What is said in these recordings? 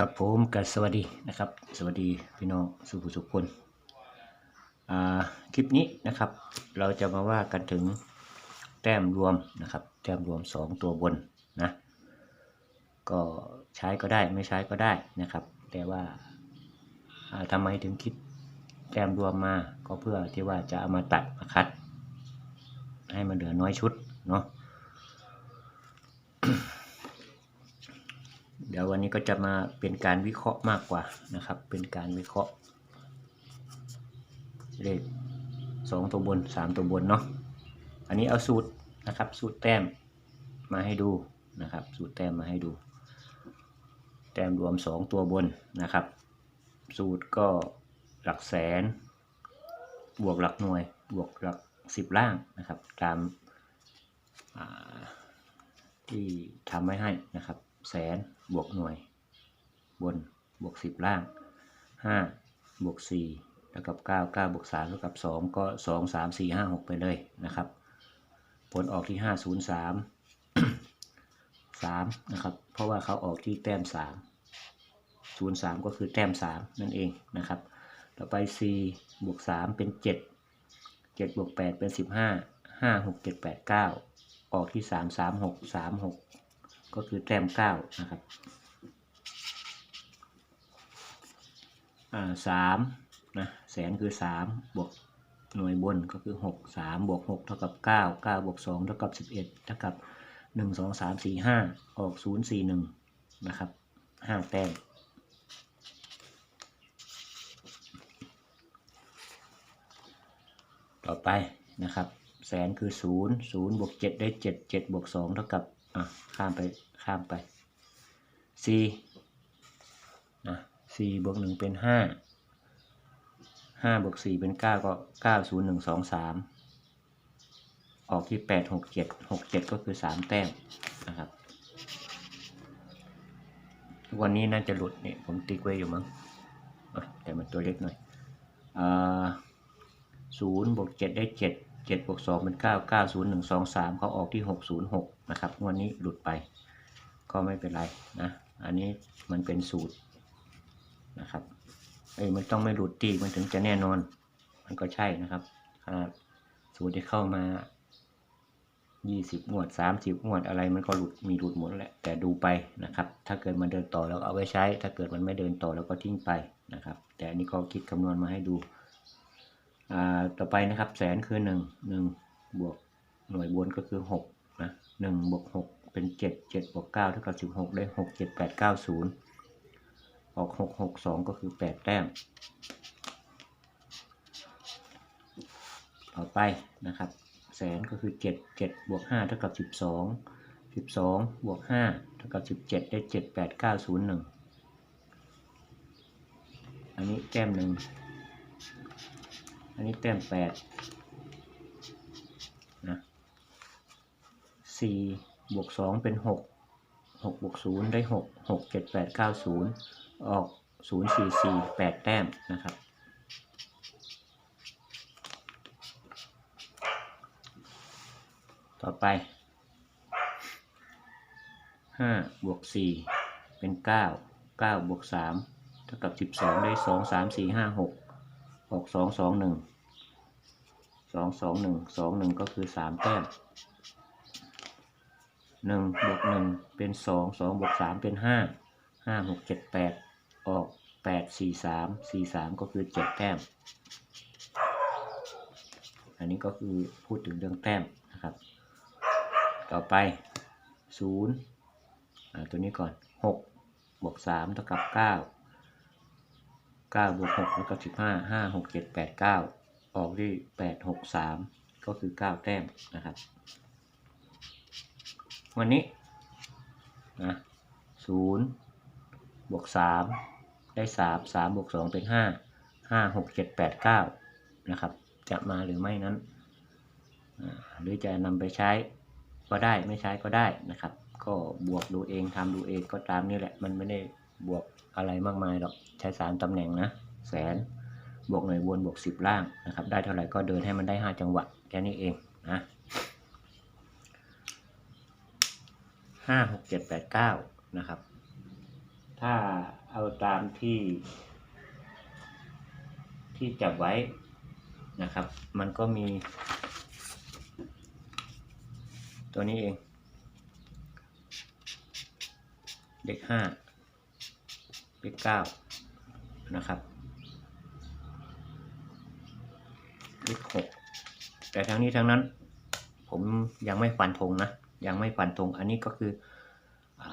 ครับผมกับสวัสดีนะครับ สวัสดีพี่น้องสุภุสุขคนอ่าคลิปนี้นะครับ เราจะมาว่ากันถึงแต้มรวมนะครับ แต้มรวม 2 ตัวบนนะก็ใช้ก็ได้ไม่ใช้ก็ได้นะครับ แต่ว่าอ่าทำไมถึงคิดแต้มรวมมาก็เพื่อที่ว่าจะเอามาตัดมาคัด ให้มันเหลือน้อยชุดเนาะ เดี๋ยววันนี้ก็จะมาเป็นการวิเคราะห์มากกว่านะครับ เป็นการวิเคราะห์ เลขสองตัวบนสามตัวบนเนาะอันนี้เอาสูตรนะครับสูตรแต้มมาให้ดูนะครับ สูตรแต้มมาให้ดู แต้มรวมสองตัวบนนะครับ สูตรก็หลักแสน บวกหลักหน่วย บวกหลักสิบล่างนะครับ ตามที่ทำไว้ให้นะครับ แสน บวกหน่วย บนบวกสิบล่างห้าบวกสี่แล้วกับเก้าเก้าบวกสามแล้วกับสองก็สองสามสี่ห้าหกไปเลยนะครับ ผลออกที่ห้าศูนย์สามสามนะครับ เพราะว่าเขาออกที่แต้มสามศูนย์สามก็คือแต้มสามนั่นเองนะครับ ต่อไป c บวกสามเป็นเจ็ดเจ็ดบวกแปดเป็นสิบห้าห้าหกเจ็ดแปดเก้าออกที่สามสามหกสามหก ก็คือแต้มเก้านะครับสามนะแสนคือสามบวกหน่วยบนก็คือหกสามบวกหกเท่ากับเก้าเก้าบวกสองเท่ากับสิบเอ็ดเท่ากับหนึ่งสองสามสี่ห้าออกศูนย์สี่หนึ่งนะครับห้าแต้มต่อไปนะครับ แสนคือศูนย์ศูนย์บวกเจ็ดได้เจ็ดเจ็ดบวกสองเท่ากับอะข้ามไป ข้ามไป c นะ c บวกหนึ่งเป็นห้าห้าบวกสี่เป็นเก้าก็เก้าศูนย์หนึ่งสองสามออกที่แปดหกเจ็ดหกเจ็ดก็คือสามแต้มนะครับ วันนี้น่าจะหลุดเนี่ยผมติ๊กไว้อยู่มั้งแต่มันตัวเล็กหน่อยศูนย์บวกเจ็ดได้เจ็ดเจ็ดบวกสองเป็นเก้าเก้าศูนย์หนึ่งสองสามเขาออกที่หกศูนย์หกนะครับ วันนี้หลุดไป ก็ไม่เป็นไรนะ อันนี้มันเป็นสูตรนะครับเอ้ยมันต้องไม่หลุดตีมันถึงจะแน่นอน มันก็ใช่นะครับขนาดสูตรที่เข้ามายี่สิบงวดสามสิบงวดอะไรมันก็หลุดมีหลุดหมดแหละแต่ดูไปนะครับ ถ้าเกิดมันเดินต่อแล้วเอาไว้ใช้ ถ้าเกิดมันไม่เดินต่อแล้วก็ทิ้งไปนะครับ แต่อันนี้ก็คิดคำนวณมาให้ดูอ่าต่อไปนะครับแสนคือหนึ่งหนึ่งบวกหน่วยบนก็คือหกนะหนึ่งบวกหก เป็นเจ็ดเจ็ดบวกเก้าเท่ากับสิบหกได้หกเจ็ดแปดเก้าศูนย์ออกหกหกสองก็คือแปดแต้มต่อไปนะครับ แสนก็คือเจ็ดเจ็ดบวกห้าเท่ากับสิบสองสิบสองบวกห้าเท่ากับสิบเจ็ดได้เจ็ดแปดเก้าศูนย์หนึ่งอันนี้แต้มหนึ่งอันนี้แต้มแปดนะสี่ บวกสองเป็นหกหกบวกศูนย์ได้หกหกเจ็ดแปดเก้าศูนย์ออกศูนย์สี่สี่แปดแต้มนะครับ ต่อไปห้าบวกสี่เป็นเก้าเก้าบวกสามเท่ากับสิบสองได้สองสามสี่ห้าหกออกสองสองหนึ่งสองสองหนึ่งสองหนึ่งก็คือสามแต้ม หนึ่งบวกหนึ่งเป็นสองสองบวกสามเป็นห้าห้าหกเจ็ดแปดออกแปดสี่สามสี่สามก็คือเจ็ดแต้ม อันนี้ก็คือพูดถึงเรื่องแต้มนะครับ ต่อไปศูนย์อ่าตัวนี้ก่อนหกบวกสามเท่ากับเก้าเก้าบวกหกแล้วก็สิบห้าห้าหกเจ็ดแปดเก้าออกที่แปดหกสามก็คือเก้าแต้มนะครับ วันนี้นะศูนย์บวกสามได้สามสามบวกสองเป็นห้าห้าหกเจ็ดแปดเก้านะครับ จะมาหรือไม่นั้น หรือจะนำไปใช้ก็ได้ไม่ใช้ก็ได้นะครับ ก็บวกดูเองทำดูเองก็ตามนี่แหละ มันไม่ได้บวกอะไรมากมายหรอกใช้สามตำแหน่งนะแสนบวกหน่วยบนบวกสิบล่างนะครับ ได้เท่าไหร่ก็เดินให้มันได้ห้าจังหวะแค่นี้เองนะ ห้าหกเจ็ดแปดเก้านะครับ ถ้าเอาตามที่ ที่จับไว้นะครับ มันก็มี ตัวนี้เองเลขห้าเลขเก้านะครับเลขหกแต่ทั้งนี้ทั้งนั้น ผมยังไม่ฟันธงนะ ยังไม่ฟันธงอันนี้ก็คืออ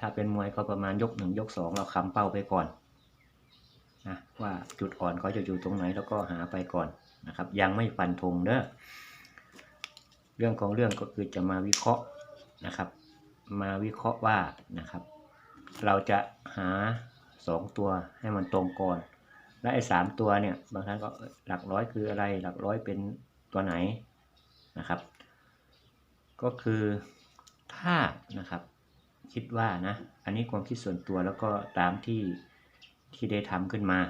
ถ้าเป็นมวยก็ประมาณยกหนึ่งยกสองเราค้ำเป้าไปก่อนนะว่าจุดอ่อนเขาจะอยู่ตรงไหนแล้วก็หาไปก่อนนะครับ ยังไม่ฟันธงเด้อเรื่องของเรื่องก็คือจะมาวิเคราะห์นะครับ มาวิเคราะห์ว่านะครับ เราจะหาสองตัวให้มันตรงก่อนและไอ้สามตัวเนี่ยบางท่านก็หลักร้อยคืออะไรหลักร้อยเป็นตัวไหนนะครับ ก็คือถ้านะครับคิดว่านะ อันนี้ความคิดส่วนตัวแล้วก็ตามที่ที่ได้ทำขึ้นมา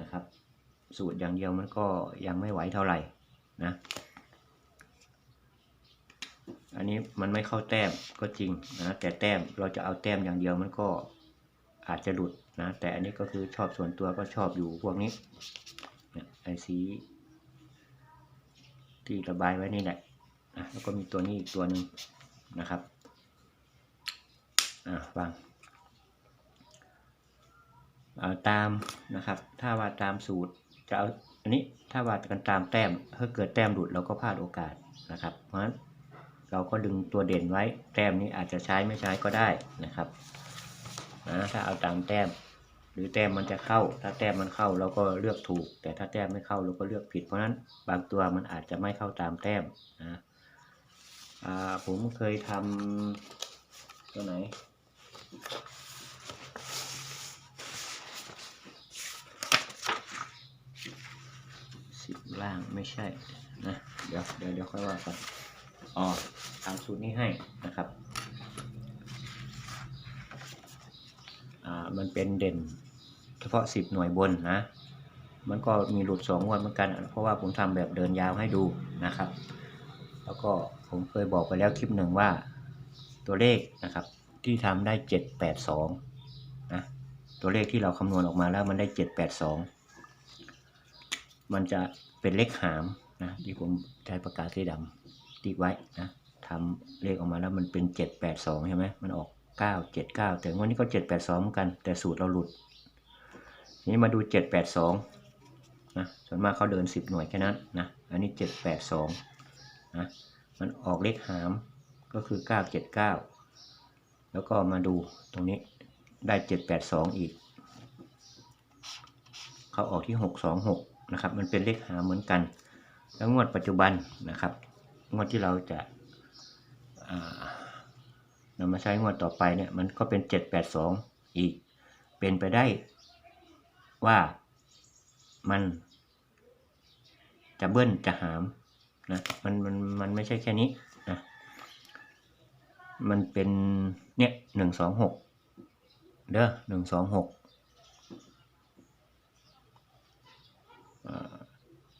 นะครับ สูตรอย่างเดียวมันก็ยังไม่ไหวเท่าไหร่นะ อันนี้มันไม่เข้าแต้มก็จริงนะแต่แต้มเราจะเอาแต้มอย่างเดียวมันก็อาจจะหลุดนะแต่อันนี้ก็คือชอบส่วนตัวก็ชอบอยู่พวกนี้ไอสีที่ระบายไว้นี่แหละ นะแล้วก็มีตัวนี้อีกตัวหนึ่งนะครับอะฟังเอาตามนะครับ ถ้าว่าตามสูตรจะเอาอันนี้ถ้าว่ากันตามแต้มถ้าเกิดแต้มหลุดเราก็พลาดโอกาสนะครับ เพราะฉะนั้นเราก็ดึงตัวเด่นไว้แต้มนี้อาจจะใช้ไม่ใช้ก็ได้นะครับนะถ้าเอาตามแต้ม หรือแต้มมันจะเข้า ถ้าแต้มมันเข้าเราก็เลือกถูก แต่ถ้าแต้มไม่เข้าเราก็เลือกผิด เพราะฉะนั้นบางตัวมันอาจจะไม่เข้าตามแต้มนะ อ่าผมเคยทำตัวไหน สิบล่างไม่ใช่นะเดี๋ยวเดี๋ยวเดี๋ยวค่อยว่ากันอ๋อตาสูตรนี้ให้นะครับอ่ามันเป็นเด่นเฉพาะสิบหน่วยบนนะ มันก็มีหลุดสองงวันเหมือนกัน เพราะว่าผมทำแบบเดินยาวให้ดูนะครับ แล้วก็ ผมเคยบอกไปแล้วคลิปหนึ่งว่าตัวเลขนะครับ ที่ทำได้เจ็ดแปดสองนะตัวเลขที่เราคำนวณออกมาแล้วมันได้เจ็ดแปดสองมันจะเป็นเลขหามนะที่ผมใช้ปากกาสีดำติ๊กไว้นะทำเลขออกมาแล้วมันเป็นเจ็ดแปดสองใช่ไหมมันออกเก้าเจ็ดเก้าแต่งวันนี้ก็เจ็ดแปดสองเหมือนกัน แต่สูตรเราหลุด นี้มาดูเจ็ดแปดสองนะส่วนมากเขาเดินสิบหน่วยแค่นั้นนะ อันนี้เจ็ดแปดสองนะ มันออกเลขหามก็คือเก้าเจ็ดเก้าแล้วก็มาดูตรงนี้ได้เจ็ดแปดสองอีก เขาออกที่หกสองหกนะครับ มันเป็นเลขหาเหมือนกัน แล้วงวดปัจจุบันนะครับ งวดที่เราจะนำมาใช้งวดต่อไปเนี่ยมันก็เป็นเจ็ดแปดสองอีก เป็นไปได้ว่ามันจะเบิ้ลจะหาม นะมันมันมันไม่ใช่แค่นี้นะมันเป็นเนี่ยหนึ่งสองหกเด้อหนึ่งสองหก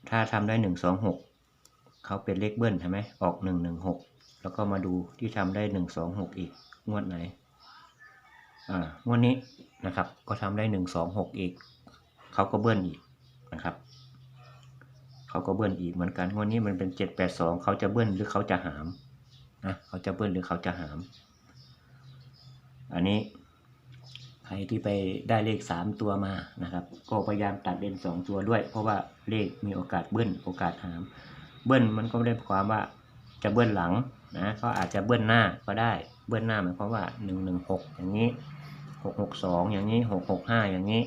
ถ้าทำได้หนึ่งสองหกเขาเป็นเลขเบิ้ลใช่ไหมออกหนึ่งหนึ่งหกแล้วก็มาดูที่ทำได้หนึ่งสองหกอีกงวดไหนอ่างวดนี้นะครับ ก็ทำได้หนึ่งสองหกอีกเขาก็เบิ้ลอีกนะครับ เขาก็เบิ้ลอีกเหมือนกันงวดนี้มันเป็นเจ็ดแปดสองเขาจะเบิ้ลหรือเขาจะหามนะเขาจะเบิ้ลหรือเขาจะหาม อันนี้ใครที่ไปได้เลขสามตัวมานะครับ ก็พยายามตัดเลนสองตัวด้วย เพราะว่าเลขมีโอกาสเบิ้ลโอกาสหาม เบิ้ลมันก็ไม่ได้ความว่าจะเบิ้ลหลังนะก็อาจจะเบิ้ลหน้าก็ได้เบิ้ลหน้าหมายความว่าหนึ่งหนึ่งหกอย่างนี้หกหกสองอย่างนี้หกหกห้าอย่างนี้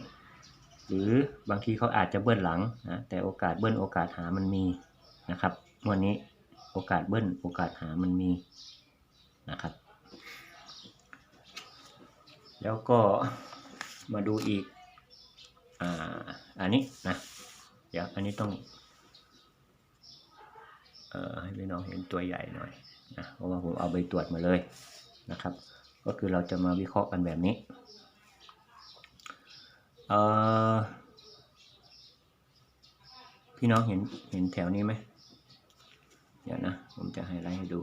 หรือบางทีเขาอาจจะเบิ้ลหลังนะแต่โอกาสเบิ้ลโอกาสหามันมีนะครับวันนี้โอกาสเบิ้ลโอกาสหามันมีนะครับ แล้วก็มาดูอีกอ่าอันนี้นะเดี๋ยวอันนี้ต้องเอ่อให้พี่น้องเห็นตัวใหญ่หน่อยนะเพราะว่าผมเอาไปตรวจมาเลยนะครับ ก็คือเราจะมาวิเคราะห์กันแบบนี้ พี่น้องเห็นเห็นแถวนี้ไหมเดี๋ยวนะ ผมจะไฮไลท์ให้ดู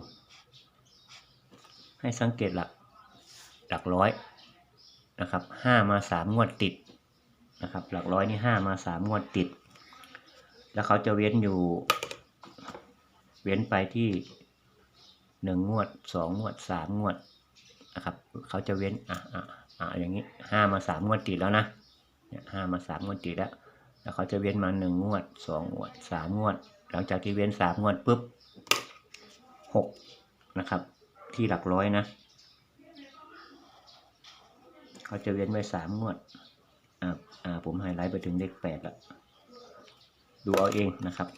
ให้สังเกตหลักหลักร้อยนะครับห้ามาสามงวดติดนะครับ หลักร้อยนี่ห้ามาสามงวดติด แล้วเขาจะเว้นอยู่ เว้นไปที่หนึ่งงวดสองงวดสามงวดนะครับ เขาจะเว้นอะอะอะอย่างนี้ห้ามาสามงวดติดแล้วนะ เนี่ยห้ามาสามงวดติดแล้วแล้วเขาจะเว้นมาหนึ่งงวดสองงวดสามงวด หลังจากที่เว้นสามงวดปุ๊บหกนะครับ ที่หลักร้อยนะ เขาจะเว้นไว้สามงวดอ่าอ่าผมไฮไลท์ไปถึงเลขแปดล้วดูเอาเองนะครับ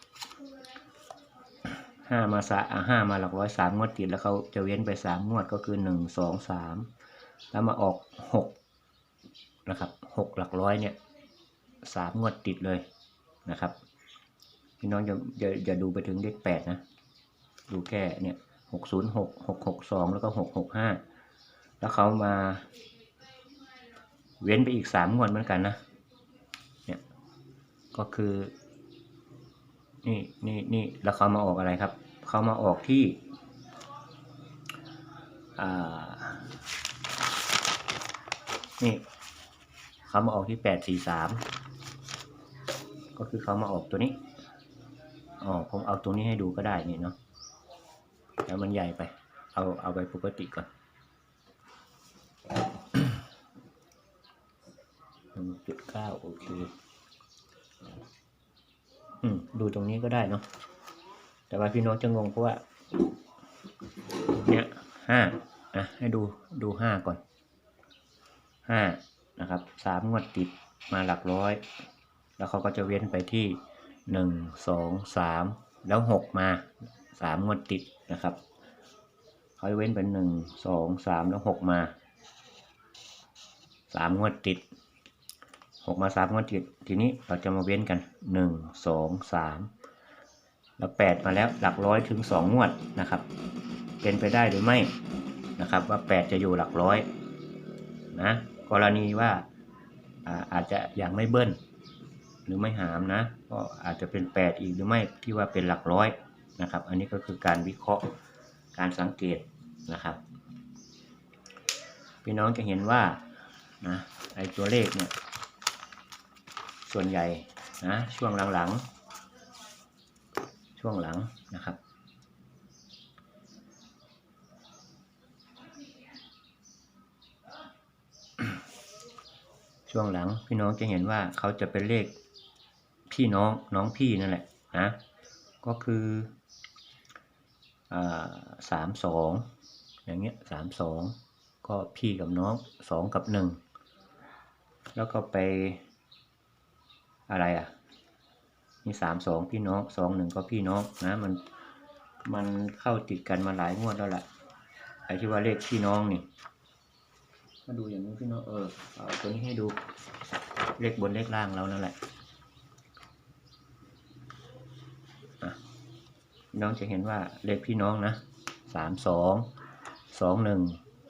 ห้ามาสะอ่าห้ามาหลักร้อยสามงวดติดแล้วเขาจะเว้นไปสามงวดก็คือหนึ่งสองสามแล้วมาออกหกนะครับ หกหลักร้อยเนี่ยสามงวดติดเลยนะครับพี่น้องจะจะจะดูไปถึงเลขแปดนะ ดูแค่เนี่ยหกศูนย์หกหกหกสองแล้วก็หกหกห้าแล้วเขามา เว้นไปอีกสามงวดเหมือนกันนะเนี่ยก็คือ นี่นี่นี่แล้วเขามาออกอะไรครับ เขามาออกที่อ่านี่ เขามาออกที่แปดสี่สามก็คือเขามาออกตัวนี้อ๋อผมเอาตัวนี้ให้ดูก็ได้นี่เนาะแล้วมันใหญ่ไป เอาเอาไปปกติก่อนหนึ่งจุดเก้าโอเคอืมดูตรงนี้ก็ได้เนาะแต่ว่าพี่น้องจะงงเพราะว่า เนี่ยห้าอะให้ดูดูห้าก่อนห้า นะครับสามงวดติดมาหลักร้อย แล้วเขาก็จะเว้นไปที่หนึ่งสองสามแล้วหกมาสามงวดติดนะครับเขาจะเว้นเป็นหนึ่งสองสามแล้วหกมาสามงวดติดหกมาสามงวดติด ทีนี้เราจะมาเว้นกันหนึ่งสองสามแล้วแปดมาแล้วหลักร้อยถึงสองงวดนะครับ เป็นไปได้หรือไม่นะครับ ว่าแปดจะอยู่หลักร้อยนะ กรณีว่าอาอาจจะยังไม่เบิ้ลหรือไม่หามนะก็อาจจะเป็นแปดอีกหรือไม่ที่ว่าเป็นหลักร้อยนะครับ อันนี้ก็คือการวิเคราะห์การสังเกตนะครับ พี่น้องจะเห็นว่านะไอตัวเลขเนี่ยส่วนใหญ่นะช่วงหลังๆ ช่วงหลังนะครับ ช่วงหลังพี่น้องจะเห็นว่าเขาจะเป็นเลขพี่น้องน้องพี่นั่นแหละนะก็คือสามสองอย่างเงี้ยสามสองก็พี่กับน้องสองกับหนึ่งแล้วก็ไปอะไรอะมีสามสองพี่น้องสองหนึ่งก็พี่น้องนะมันมันเข้าติดกันมาหลายงวดแล้วแหละไอ้ที่ว่าเลขพี่น้องนี่ มาดูอย่างนี้พี่น้องเออเอาตัวนี้ให้ดูเลขบนเลขล่างเรานั่นแหละน้องจะเห็นว่าเลขพี่น้องนะสามสองสองหนึ่ง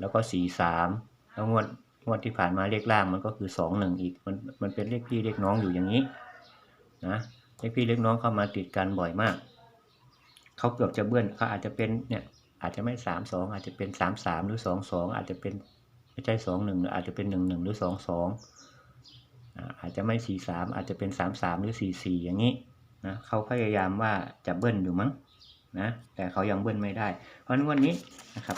แล้วก็สี่สามแล้วงวดงวดที่ผ่านมาเลขล่างมันก็คือสองหนึ่งอีกมันมันเป็นเลขพี่เลขน้องอยู่อย่างนี้นะเลขพี่เลขน้องเข้ามาติดกันบ่อยมากเขาเกือบจะเบิ้ลเขาอาจจะเป็นเนี่ยอาจจะไม่สามสองอาจจะเป็นสามสามหรือสองสองอาจจะเป็น ไม่ใช่สองหนึ่งอาจจะเป็นหนึ่งหนึ่งหรือสองสองอาจจะไม่สี่สามอาจจะเป็นสามสามหรือสี่สี่อย่างนี้นะเขาพยายามว่าจะเบิ้ลอยู่มั้งนะแต่เขายังเบิ้ลไม่ได้ เพราะนั้นวันนี้นะครับ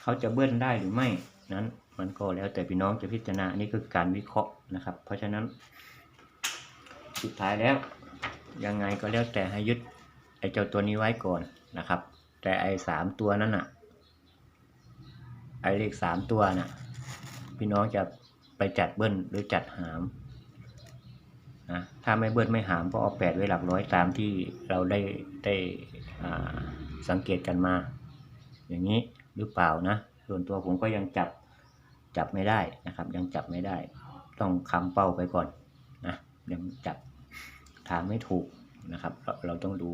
เขาจะเบิ้ลได้หรือไม่นั้นมันก็แล้วแต่พี่น้องจะพิจารณาอันนี้คือการวิเคราะห์นะครับ เพราะฉะนั้นสุดท้ายแล้วยังไงก็แล้วแต่ให้ยึดไอ้เจ้าตัวนี้ไว้ก่อนนะครับ แต่ไอ้สามตัวนั้นน่ะไอ้เลขสามตัวน่ะ พี่น้องจะไปจัดเบิ้ลหรือจัดหามนะถ้าไม่เบิ้ลไม่หามก็เอาแปดไว้หลักร้อยตามที่เราได้ได้สังเกตกันมา อย่างนี้หรือเปล่านะ ส่วนตัวผมก็ยังจับจับไม่ได้นะครับ ยังจับไม่ได้ ต้องคำเป้าไปก่อนนะยังจับถามไม่ถูกนะครับ เราเราต้องดู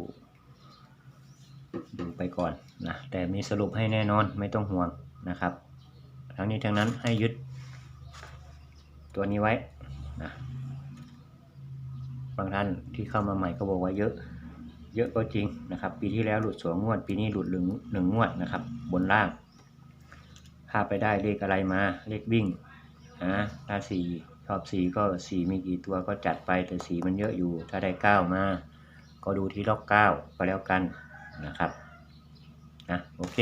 ดูไปก่อนนะแต่มีสรุปให้แน่นอนไม่ต้องห่วงนะครับ ทั้งนี้ทั้งนั้นให้ยึด ตัวนี้ไว้นะบางท่านที่เข้ามาใหม่ก็บอกว่าเยอะ เยอะก็จริงนะครับ ปีที่แล้วหลุดสองงวด ปีนี้หลุดหนึ่งหนึ่งงวดนะครับ บนล่างถ้าไปได้เลขอะไรมาเลขวิ่งนะถ้าสี่ชอบสี่ก็สี่มีกี่ตัวก็จัดไปแต่สีมันเยอะอยู่ ถ้าได้เก้ามา ก็ดูที่ล็อกเก้าก็แล้วกันนะครับนะโอเค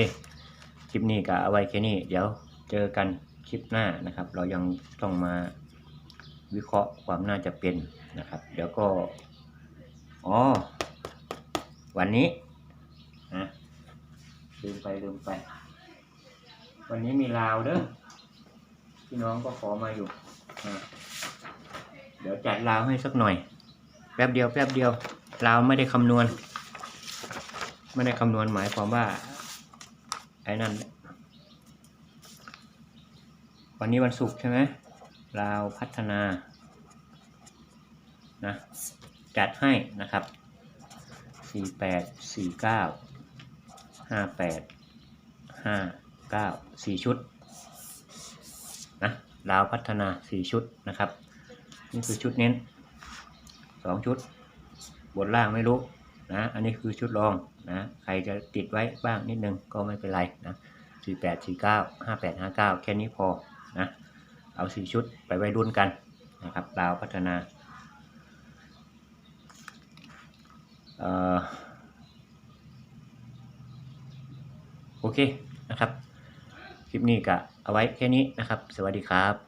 คลิปนี้ก็เอาไว้แค่นี้ เดี๋ยวเจอกันคลิปหน้านะครับ เรายังต้องมา วิเคราะห์ความน่าจะเป็นนะครับเดี๋ยวก็อ๋อวันนี้นะลืมไปลืมไป วันนี้มีลาวเด้อพี่น้องก็ขอมาอยู่เดี๋ยวจัดลาวให้สักหน่อย แป๊บเดียวแป๊บเดียวลาวไม่ได้คำนวณ ไม่ได้คำนวณหมายความว่าไอ้นั่นวันนี้วันศุกร์ใช่ไหม ลาวพัฒนานะจัดให้นะครับสี่แปดสี่เก้าห้าแปดห้าเก้าสี่ชุดนะลาวพัฒนาสี่ชุดนะครับ นี่คือชุดเน้นสองชุด บนล่างไม่รู้นะอันนี้คือชุดรองนะใครจะติดไว้บ้างนิดนึงก็ไม่เป็นไรนะสี่แปดสี่เก้าห้าแปดห้าเก้าแค่นี้พอนะ เอาสี่ชุดไปไว้รุ่นกันนะครับลาวพัฒนาออโอเคนะครับ คลิปนี้ก็เอาไว้แค่นี้นะครับ สวัสดีครับ